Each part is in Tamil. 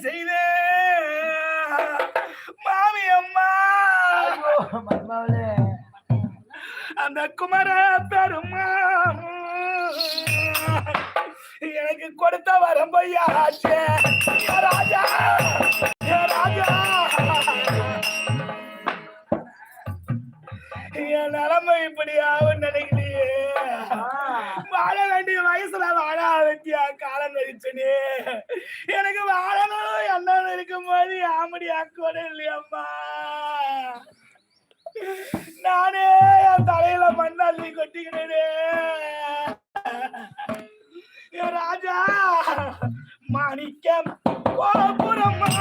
செய்த. மாமி அம்மா. அந்த குமர பெருமா. எனக்கு கொடுத்த வரம் பொய்யாச்சே ஏ ராஜா ராஜா. என் நிலைமை இப்படி ஆகும் நினைக்கலையே வாழ வேண்டிய வயசுல வாழ ஆரம்பியா காலம் கழிச்சுனே. எனக்கு வாழணும். அண்ணன் இருக்கும் போது ஆமடி ஆக்கோட இல்லையம்மா. நானே என் தலையில மண்ணி கொட்டிக்கினே என் ராஜா மாணிக்கம் கோபுரம்மா.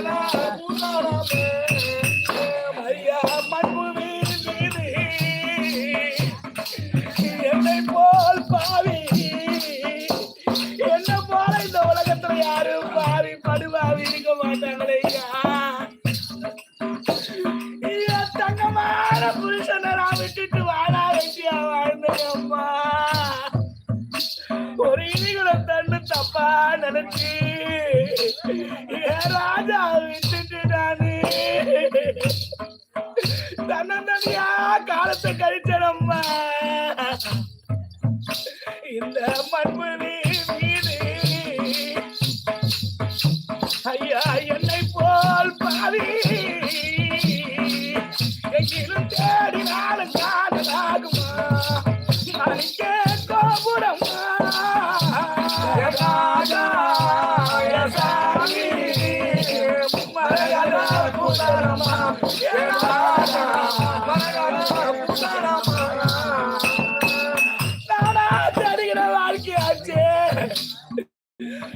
lá, lá. தன்னந்தனியா காலத்தை கழிச்சனம்மா இந்த மண்புலி வாழ்க்கையாச்சு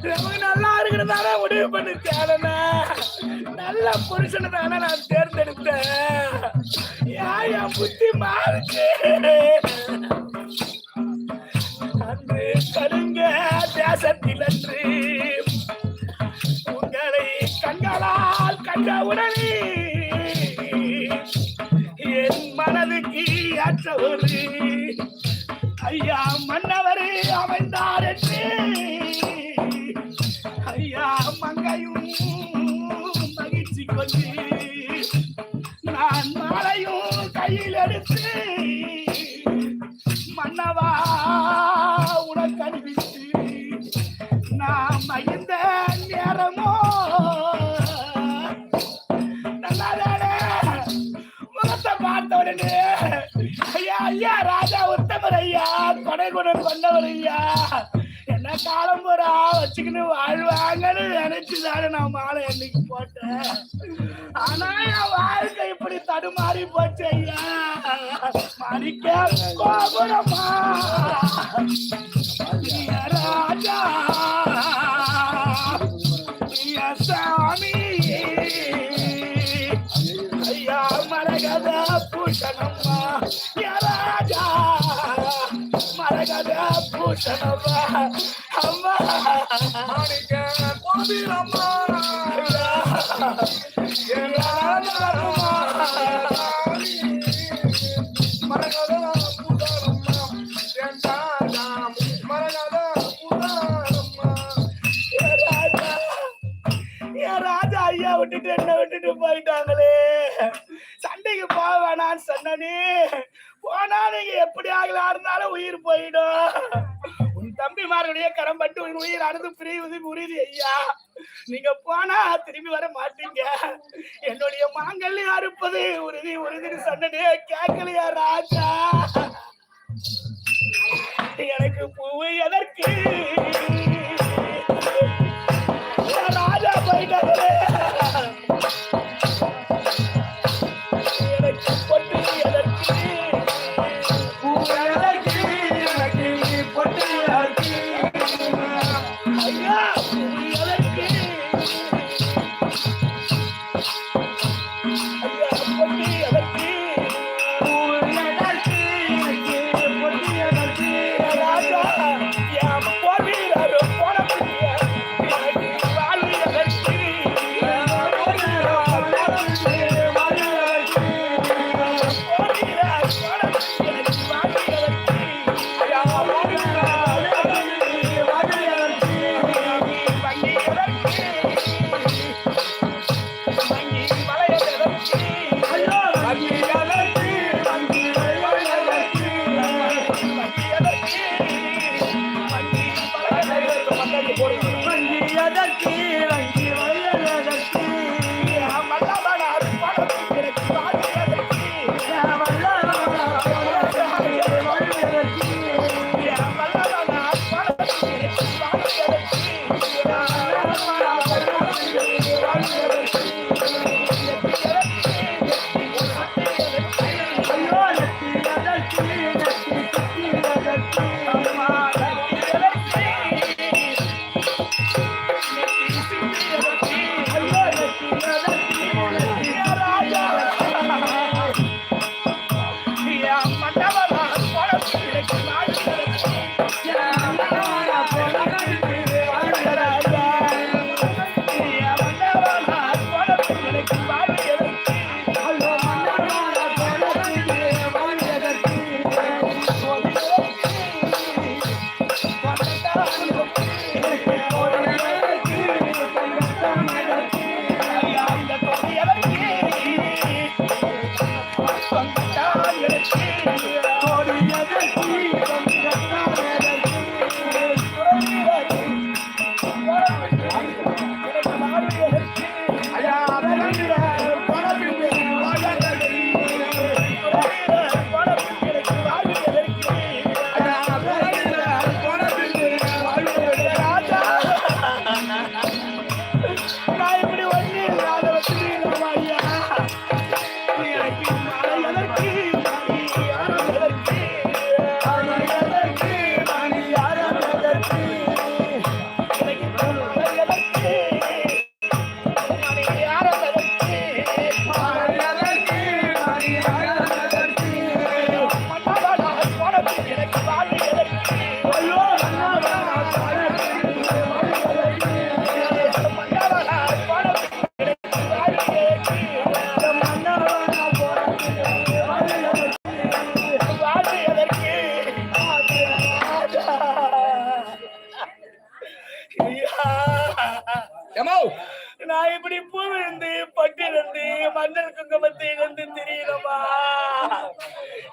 நமக்கு நல்லா இருக்கிறதானே முடிவு பண்ணி தேடனே நல்ல புருஷனை தானே நான் தேர்ந்தெடுத்தேன் ஏன் என் புத்தி மாறுச்சு அன்று கருங்க தேசத்தில் அன்று உடனே என் மனதுக்கு ஏற்ற ஒரு ஐயா மன்னவர் அமைந்தார் என்று. ஐயா மங்கையும் மகிழ்ச்சி கொண்டு நான் மாலையும் கையில் எடுத்து முகத்தை ஐயா ஐயா ராஜா உத்தமர் ஐயா கொடை குணம் கொண்டவர் ஐயா. என்ன காலம் போறா? வச்சுக்கின்னு வாழ்வாங்கன்னு நினைச்சுதானே நான் மாலை என்னைக்கு போட்டேன். ஆனா என் வாழ்க்கை இப்படி தடுமாறி போச்சு ஐயா. மாணிக்க கோபுரமா? ஐயா ராஜா. பூஷணம்மா ராஜா மரகத பூஷணம்மா அம்மா மாணிக்க கோபிரம்மா ராஜா ஐயா விட்டுட்டு என்ன விட்டுட்டு போயிட்டாங்களே. வீட்டுக்கு போக வேணாம்னு சொன்னனே. போனா நீங்க எப்படி ஆகலா இருந்தாலும் உயிர் போயிடும். உன் தம்பிமாருடைய கடம்பட்டு உன் உயிர் அறுந்து பிரிவது புரியுது ஐயா. நீங்க போனா திரும்பி வர மாட்டீங்க. என்னுடைய மாங்கல்யம் அறுப்பது. உறுதி உறுதின்னு சொன்னனே. கேட்கலையா ராஜா? எனக்கு பூவை எதற்கு? ராஜா போயிட்டாரு? நான் ஐயா நான் இப்படி பூ விழுந்து பட்டு இருந்து மஞ்சள் குங்குமத்தை இருந்து தெரியலமா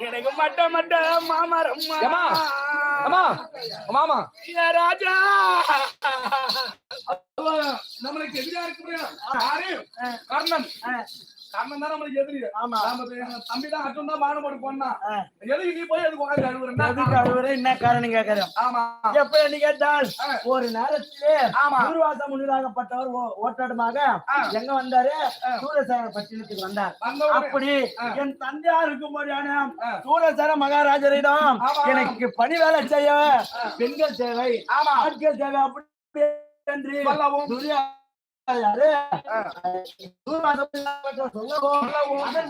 எனக்கு மட்ட மட்ட மாமரம்? அம்மா மாமா. ராஜா. நம்மளுக்கு எதிரியா இருக்கு யாரு? கர்ணன் கர்ணன் தான் நம்மளுக்கு எதிரி ஆமா. நாம எங்க தம்பி தான் அட்டும் தான் மானம் போட்டு போனா எதுக்கு நீ போய் அதுக்கு உட்காந்து அழுகுறேன்னா எதுக்கு அழுவுற? என்ன காரணம் கேக்குறேன் ஆமா எப்ப கேட்டால். ஒரு நேரத்திலே ஆமா. தூர்வாச முனிவராகப்பட்டவர் ஓ- ஓட்டாட்டமாக ஆ. எங்க வந்தாரு ஆ. சூரசேன பட்டினத்துக்கு வந்தார் அப்படி. என் தந்தையா இருக்கும்போதான ஆ. சூரசேன மகாராஜரிடம். எனக்கு பணி வேலை செய்ய பெண்கள் தேவை ஆமா. ஆட்கள் தேவை அப்படி என்று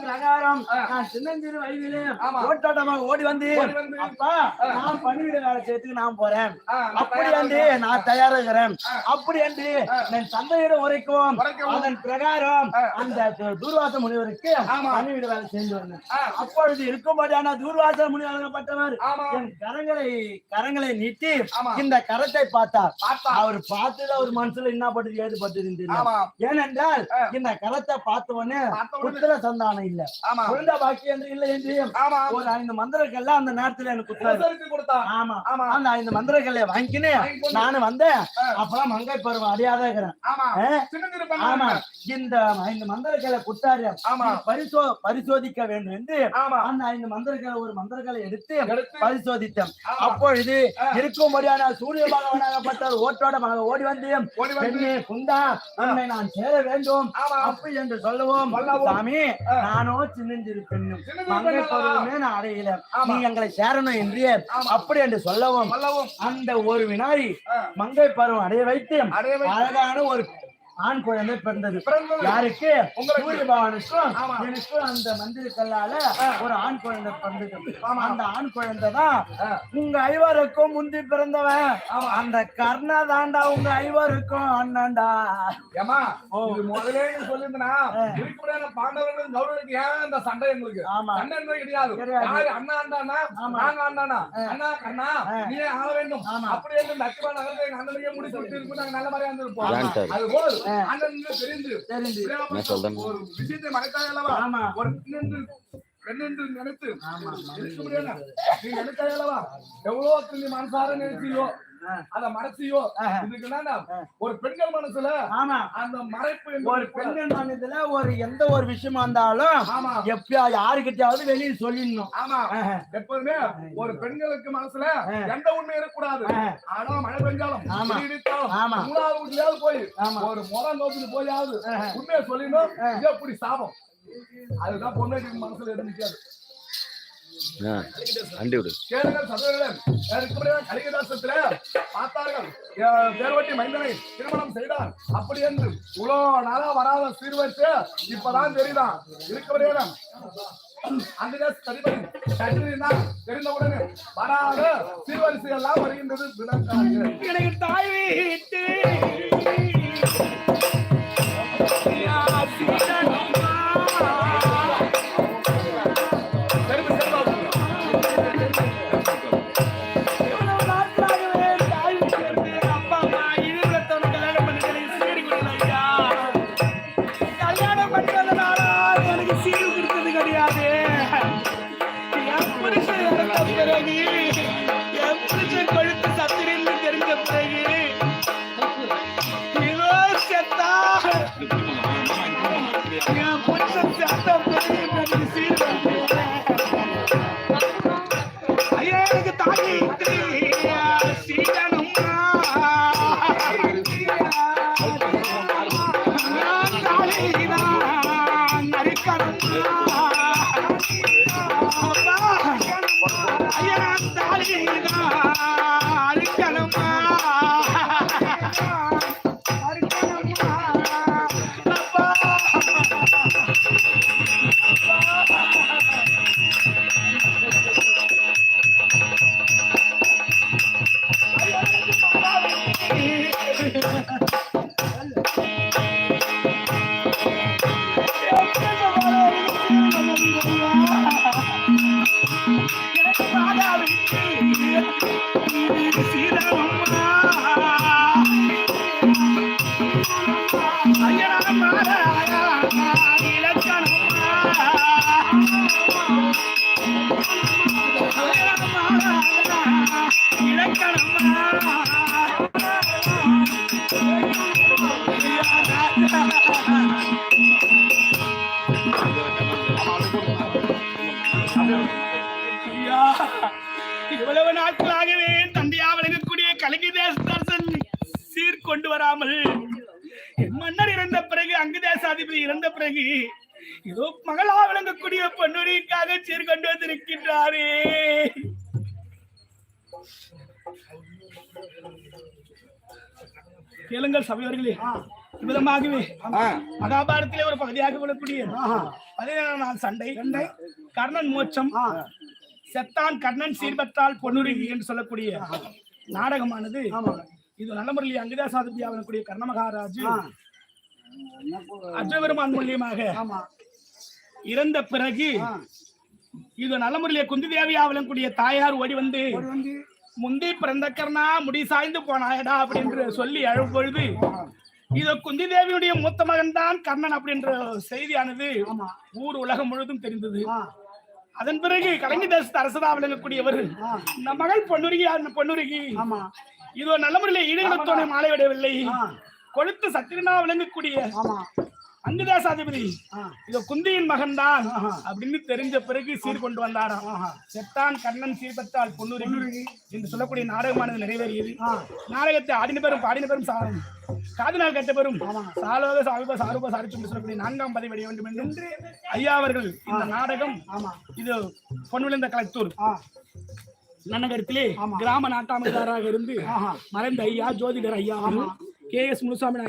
பிரகாரம். நான் சின்னஞ்சிறு வயதிலே ஆமா. ஓட்டாட்டமாக ஓடி வந்து ஓடி வந்து. அப்பா நான் பணிவிட நான் போறேன் நான் அப்படி என்று. நான் தயாராகிறேன். அப்படி என்று ஆ. என் தந்தையிடம் உரைக்கும். அதன் பிரகாரம். அந்த தூர்வாச முனிவருக்கு. பணிவிட வேலை செஞ்சு வந்தேன். அப்பொழுது இருக்கும்போதான தூர்வாச முனிவராகப்பட்டவர். என் கரங்களை கரங்களை நீட்டி. இந்த கரத்தை பார்த்தார் பார்த்தா. அவர் பார்த்ததுல ஒரு மனசுல என்ன பட்டது ஏது பட்டதுன்னு ஏனென்றால். இந்த களத்தை பார்த்த உடனே பார்த்த உடனே- புத்திர சந்தானம் இல்ல. குழந்தை பாக்கியம் என்று இல்லை என்று ஒரு ஐந்து மந்திரங்கள்லாம் அந்த நேரத்துல எனக்கு கொடுத்தான். ஆமா. ஆமா. அந்த ஐந்து மந்திரங்களை வாங்கிக்கினேன் வாங்கி கொண்டு- நானும் வந்தேன். அப்புறம் மங்கை பருவம் இருக்கிறேன் ஆமா. இந்த ஐந்து மந்திரங்களை கொடுத்தாரு. ஆமா. பரிசோ பரிசோதிக்க வேண்டும் என்று அந்த ஐந்து மந்திரங்களை ஒரு மந்திரங்களை எடுத்து பரிசோதித்தேன். அப்பொழுது ஆ. இருக்கும்படியான சூரிய பகவானாகப்பட்டவர் ஓட்டோட மக ஓடி வந்து ஓடி வந்து பெண்ணே குந்தா உன்னை நான் சேர வேண்டும் அப்படி என்று சொல்லவும். சாமி. நானோ சின்னஞ்சிறு பெண்ணும் மங்கை? பருவமே நான் அடையல. நீ எங்களை சேரணும் என்று. அப்படி என்று சொல்லவும் அந்த ஒரு வினாடி. மங்கை பருவம் அடைய வைத்து. அழகான ஒரு ஆண் குழந்தை பிறந்தது பிறந்தது. யாருக்கு. சூரிய பகவானுக்கும் ஆமா. எனக்கும் அந்த மந்திர கல்லால ஒரு ஆண் குழந்தை பிறந்தது ஆமா. அந்த ஆண் குழந்தை தான். உங்க ஐவருக்கும் முந்தி பிறந்தவன் ஆமா. அந்த கர்ணா தாண்டா உங்க ஐவருக்கும் அண்ணாண்டா ஏமா முதலே இருக்கிற பாண்டவர்களும் கௌரவர்களுக்கு ஏன் இந்த சண்டை எங்களுக்கு ஆமா. சண்டை என்பது கிடையாது அண்ணா அண்ணானா ஆமா. நாங்க அண்ணானா அண்ணா கண்ணா ஆ. நீ ஆக வேண்டும் நட்பா நகரத்தை எங்க அண்ணனுக்கே முடிச்சு விட்டு இருக்கும் நாங்க நல்ல மாதிரியா இருந்திருப்போம். அது. அண்ணன் தெரிந்து? ஒரு விஷயத்தை மறைத்தாய் அல்லவா. ஒரு பெண்ணென்று நினைத்து ஆமா. இருக்க முடியாது நீ நினைத்தாய் அல்லவா எவ்வளவு நீ மனசார நினைச்சியோ ஆ. அத என்னன்னா ஒரு பெண்கள் மனசுல ஆமா அந்த மறைப்பு ஒரு பெண்கள் மனதுல ஒரு எந்த ஒரு விஷயமா இருந்தாலும் ஆமா எப்பயா யாருக்கிட்டயாவது வெளியே சொல்லிடணும் ஆமா ஆஹா. எப்போதுமே ஒரு பெண்களுக்கு மனசுல. எந்த உண்மை இருக்கக்கூடாது. ஆனா மழை பெஞ்சாலும் ஆமா. ஆமா. மூணாவது வீட்லயாவது போய். ஒரு முறம் நோக்கிட்டு போயாவது. உண்மையை சொல்லிடணும் எப்படி சாபம் அதுதான் பொண்ணுக்கு மனசுல ஆ அண்டி விடு. கேளுங்கள் சகோதரர்களே கலிகதாசத்துல பார்த்தார்கள். தேர்வட்டி மைந்தனை திருமணம் செய்தார். அப்படி என்று நாளா வராத சீர்வரிசை இப்பதான் தெரியுதான் இருக்கிற அந்த தடிபடி கற்றிருந்தால் தெரிந்தவுடனே வராத சீர்வரிசை எல்லாம் வருகின்றது எனக்கு தாய் வீட்டு கொண்டு வராமல். மன்னர் இறந்த பிறகு அங்கு தேசாதிபதி இறந்த பிறகு ஏதோ மகளா விளங்கக்கூடிய பொன்னுரிக்காக சீர் கொண்டு வந்திருக்கின்றாரே. கேளுங்கள் சபையோர்களே விதமாகவே மகாபாரத்திலே ஒரு பகுதியாக விடக்கூடிய பதினேழாம் நாள் சண்டை. கர்ணன் மோட்சம். செத்தான் கர்ணன் சீர்பத்தால் பொன்னுருகி என்று சொல்லக்கூடிய நாடகமானது. இது நல்ல முறையில் அங்கதாசாதிபதி ஆகக்கூடிய கர்ண மகாராஜு அர்ஜுனபெருமான் மூலியமாக இறந்த பிறகு இது நல்ல முறையிலே குந்தி தேவி ஆவலக்கூடிய தாயார் ஓடி வந்து முந்தி பிறந்த கர்ணா முடி சாய்ந்து போனாயடா அப்படின்னு சொல்லி அழும் பொழுது இது குந்தி தேவியுடைய மூத்த மகன் தான் கர்ணன் அப்படின்ற செய்தியானது ஊர் உலகம் முழுவதும் தெரிந்தது. அதன் பிறகு கலைஞர் தேசத்து அரசதா விளங்கக்கூடியவர் இந்த மகள் பொன்னுருகி பொன்னுருகி இது நல்ல முறையில் மாலை விடவில்லை கொழுத்து சத்திரனா விளங்கக்கூடிய ஆமா. அங்குதாசாதிபதி. இது குந்தியின் மகன்தான் ஆஹா. அப்படின்னு தெரிஞ்ச பிறகு சீர் கொண்டு வந்தாராம். செத்தான் கண்ணன் சீர்பத்தால் பொன்னுருகி என்று சொல்லக்கூடிய நாடகமானது நிறைவேறியது. நாடகத்தை ஆடின பெரும் பாடின பெரும் சாரம் காதுநாள் கட்ட பெரும். சாலோக சாவிப சாரூப சாரிச்சு சொல்லக்கூடிய நான்காம் பதவி அடைய வேண்டும் என்று ஐயா அவர்கள் இந்த நாடகம் ஆமா. இது பொன்விழுந்த கலத்தூர் ஆ, நன்னகரத்திலே. கிராம நாட்டாமையாராக இருந்து. மறைந்த ஐயா ஜோதிடர் ஐயா கே எஸ் முனுசாமி